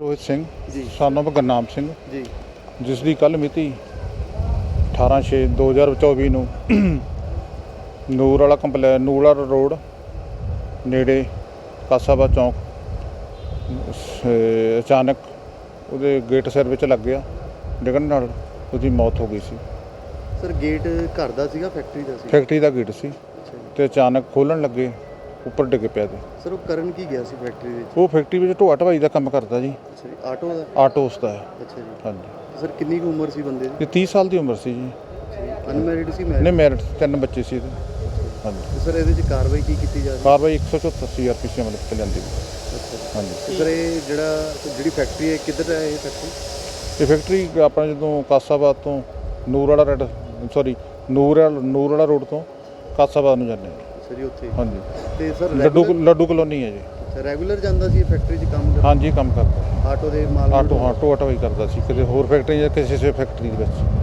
Rohit Singh ji. of Gurnam Singh. ਜੀ। ਜਿਸ ਦੀ ਕੱਲ ਮਿਤੀ 18/6/2024 ਨੂੰ ਨੂਰ ਵਾਲਾ ਕੰਪਲੈ ਨੂਰ ਵਾਲਾ ਰੋਡ ਨੇੜੇ ਕਾਸਾਬਾ ਚੌਂਕ ਸ- ਅਚਾਨਕ ਉਹਦੇ ਗੇਟ ਸਿਰ ਵਿੱਚ ਲੱਗ ਗਿਆ। ਡਿੱਗਣ ਨਾਲ ਉਹਦੀ ਮੌਤ ਹੋ ਗਈ ਸੀ। ਸਰ ਗੇਟ ਘਰ ਦਾ ਸੀਗਾ ਫੈਕਟਰੀ ਦਾ ਸੀ? ਫੈਕਟਰੀ ਦਾ ਗੇਟ ਸੀ ਅੱਛਾ ਜੀ। ਤੇ ਅਚਾਨਕ ਖੋਲਣ ਲੱਗੇ। ਉੱਪਰ ਡਿੱਗ ਪਿਆ ਤੇ ਸਰ ਉਹ ਕਰਨ ਕੀ ਗਿਆ ਸੀ ਫੈਕਟਰੀ ਵਿੱਚ? ਉਹ ਫੈਕਟਰੀ ਵਿੱਚ ਢੋਆ ਢਵਾਈ ਦਾ ਕੰਮ ਕਰਦਾ ਜੀ। ਅੱਛਾ ਜੀ ਆਟੋ ਦਾ? ਆਟੋ ਉਸ ਦਾ ਹੈ। ਅੱਛਾ ਜੀ। ਹਾਂਜੀ। ਸਰ ਕਿੰਨੀ ਕੁ ਉਮਰ ਸੀ ਬੰਦੇ ਦੀ? ਇਹ 30 ਸਾਲ ਦੀ ਉਮਰ ਸੀ ਜੀ। ਅਨਮੈਰਿਡ ਸੀ ਨੇ ਮੈਰਿਡ ਮੈਰਿਟ ਤਿੰਨ ਬੱਚੇ ਸੀ ਇਹਦੇ। ਹਾਂਜੀ। ਸਰ ਇਹਦੇ ਵਿੱਚ ਕਾਰਵਾਈ ਕੀ ਕੀਤੀ ਜਾ ਰਹੀ? ਹੈ ਕਾਰਵਾਈ 174 ਸੀਆਰਪੀਸੀ ਅਮਲ ਵਿੱਚ ਲੈਂਦੀ ਗਈ ਅੱਛਾ ਜੀ। ਹਾਂਜੀ। ਸਰ ਇਹ ਜਿਹੜਾ ਜਿਹੜੀ ਫੈਕਟਰੀ ਹੈ ਕਿੱਧਰ ਹੈ ਇਹ ਫੈਕਟਰੀ ਇਹ ਫੈਕਟਰੀ ਆਪਣਾ ਜਦੋਂ ਕਾਸਾਬਾਦ ਤੋਂ ਨੂਰ ਵਾਲਾ ਰੋਡ ਸੌਰੀ ਨੂਰ ਵਾਲਾ ਨੂਰ ਵਾਲਾ ਰੋਡ ਤੋਂ ਕਾਸਾਬਾਦ ਨੂੰ ਜਾਂਦੇ ਹਾਂ। ਅੱਛਾ ਜੀ ਉੱਥੇ। ਹਾਂਜੀ। ਤੇ ਸਰ ਲੱਡੂ ਲੱਡੂ ਕਲੋਨੀ ਹੈ ਜੀ। ਰੈਗੂਲਰ ਜਾਂਦਾ ਸੀ ਇਹ ਫੈਕਟਰੀ 'ਚ ਕੰਮ ਕਰਨ ਹਾਂਜੀ ਕੰਮ ਕਰਦਾ। ਆਟੋ ਦੇ ਮਾਲ ਆਟੋ ਹਾਂ ਟੋਟਾ ਵੀ ਕਰਦਾ ਸੀ। ਕਿਸੇ ਹੋਰ ਫੈਕਟਰੀ ਜਾਂ ਕਿਸੇ ਸੇ ਫੈਕਟਰੀ ਦੇ ਵਿੱਚ।